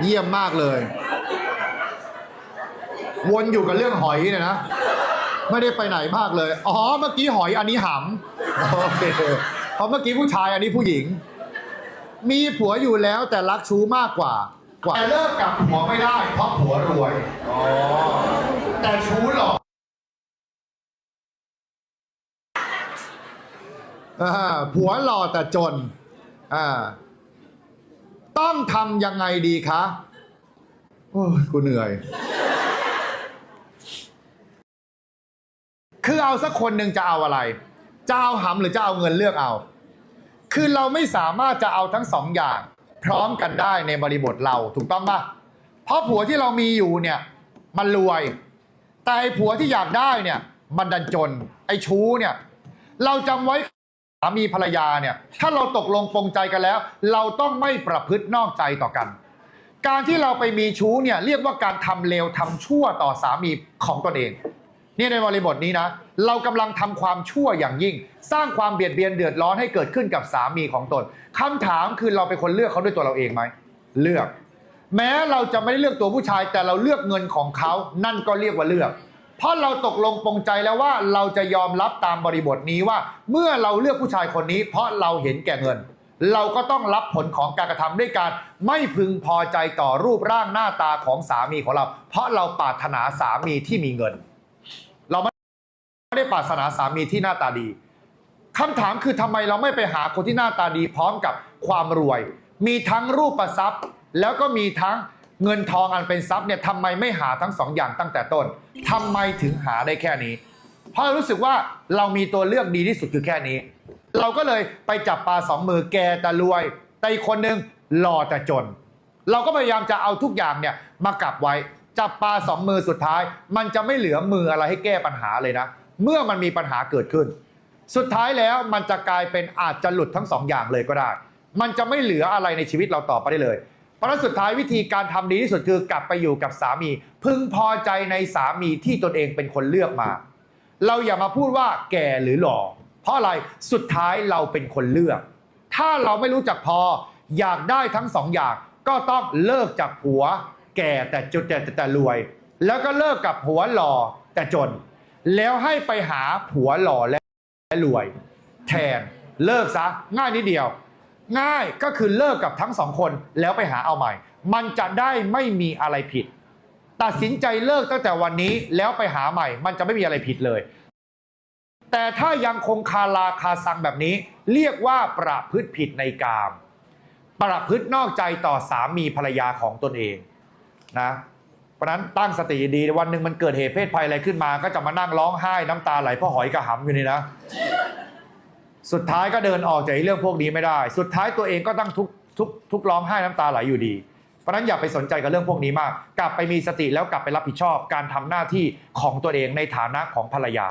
เยี่ยมมากเลย วนอยู่กับเรื่องหอยเนี่ยนะ ไม่ได้ไปไหนมากเลย อ๋อ เมื่อกี้หอยอันนี้หำโอเคเพราะเมื่อกี้ผู้ชายอันนี้ผู้หญิง มีผัวอยู่แล้วแต่รักชู้มากกว่า กว่าแต่เลิกกับผัวไม่ได้ เพราะผัวรวย อ๋อ แต่ชู้หรอกอ่าผัวหล่อแต่จน อ่า ต้องทำยังไงดีคะโอ้ยกูเหนื่อย คือเอาสักคนหนึ่งจะเอาอะไร จะเอาหำหรือจะเอาเงินเลือกเอา คือเราไม่สามารถจะเอาทั้งสองอย่าง พร้อมกันได้ในบริบทเราถูกต้องปะเพราะผัวที่เรามีอยู่เนี่ย มันรวย แต่ไอ้ผัวที่อยากได้เนี่ย มันดันจน ไอ้ชู้เนี่ย เราจำไว้ามีภรรยาเนี่ยถ้าเราตกลงปรงใจกันแล้ว เราต้องไม่ประพฤตินอกใจต่อกัน การที่เราไปมีชู้เนี่ยเรียกว่าการทำเลวทำชั่วต่อสามีของตนเองเนี่ยในบริบทนี้นะ เรากำลังทำความชั่วอย่างยิ่ง สร้างความเบียดเบียนเดือดร้อนให้เกิดขึ้นกับสามีของตนคำถามคือเราเป็นคนเลือกเขาด้วยตัวเราเองไหมเลือก แม้เราจะไม่ได้เลือกตัวผู้ชาย แต่เราเลือกเงินของเขานั่นก็เรียกว่าเลือก เพราะเราตกลงปรงใจแล้วว่าเราจะยอมรับตามบริบทนี้ว่า เมื่อเราเลือกผู้ชายคนนี้ เพราะเราเห็นแก่เงิน เราก็ต้องรับผลของการกระทำด้วยการไม่พึงพอใจต่อรูปร่างหน้าตาของสามีของเรา เพราะเราปรารถนาสามีที่มีเงิน เราไม่ไม่ได้ปรารถนาสามีที่หน้าตาดีคำถามคือทำไมเราไม่ไปหาคนที่หน้าตาดีพร้อมกับความรวย มีทั้งรูปประทรัพย์ แล้วก็มีทั้ง เงินทองอันเป็นทรัพย์เนี่ยทำไมไม่หาทั้งสองอย่างตั้งแต่ต้นทำไมถึงหาได้แค่นี้ เพราะเรารู้สึกว่าเรามีตัวเลือกดีที่สุดคือแค่นี้ เราก็เลยไปจับปลาสองมือแกแต่รวย แต่อีกคนนึงหล่อแต่จน เราก็พยายามจะเอาทุกอย่างเนี่ยมากลับไว้ จับปลาสองมือสุดท้าย มันจะไม่เหลือมืออะไรให้แก้ปัญหาเลยนะ เมื่อมันมีปัญหาเกิดขึ้น สุดท้ายแล้วมันจะกลายเป็นอาจจะหลุดทั้งสองอย่างเลยก็ได้ มันจะไม่เหลืออะไรในชีวิตเราต่อไปได้เลย ราะฉะนั้นสุดท้ายวิธีการทำดีที่สุดคือกลับไปอยู่กับสามี พึงพอใจในสามีที่ตนเองเป็นคนเลือกมา เราอย่ามาพูดว่าแก่หรือหล่อเพราะอะไรสุดท้ายเราเป็นคนเลือก ถ้าเราไม่รู้จักพออยากได้ทั้งสองอย่าง ก็ต้องเลิกจากผัว แก่แต่จนแต่แต่แต่รวย แล้วก็เลิกกับผัวหล่อแต่จน แล้วให้ไปหาผัวหล่อและรวย แทนเลิกซะง่ายนิดเดียว ง่ายก็คือเลิกกับทั้งสองคนแล้วไปหาเอาใหม่ มันจะได้ไม่มีอะไรผิด ตัดสินใจเลิกตั้งแต่วันนี้แล้วไปหาใหม่ มันจะไม่มีอะไรผิดเลย แต่ถ้ายังคงคาราคาซังแบบนี้ เรียกว่าประพฤติผิดในกาม ประพฤตินอกใจต่อสามีภรรยาของตนเองนะเพราะนั้นตั้งสติดีวันหนึ่งมันเกิดเหตุเพศภัยอะไรขึ้นมา ก็จะมานั่งร้องไห้น้ำตาไหลพราะหอยกระหำอยู่นี่นะ สุดท้ายก็เดินออกจากเรื่องพวกนี้ไม่ได้ สุดท้ายตัวเองก็ต้องทุกทุกทุกร้องไห้น้ำตาไหลอยู่ดี เพราะฉะนั้นอย่าไปสนใจกับเรื่องพวกนี้มาก กลับไปมีสติแล้วกลับไปรับผิดชอบการทำหน้าที่ของตัวเองในฐานะของภรรยา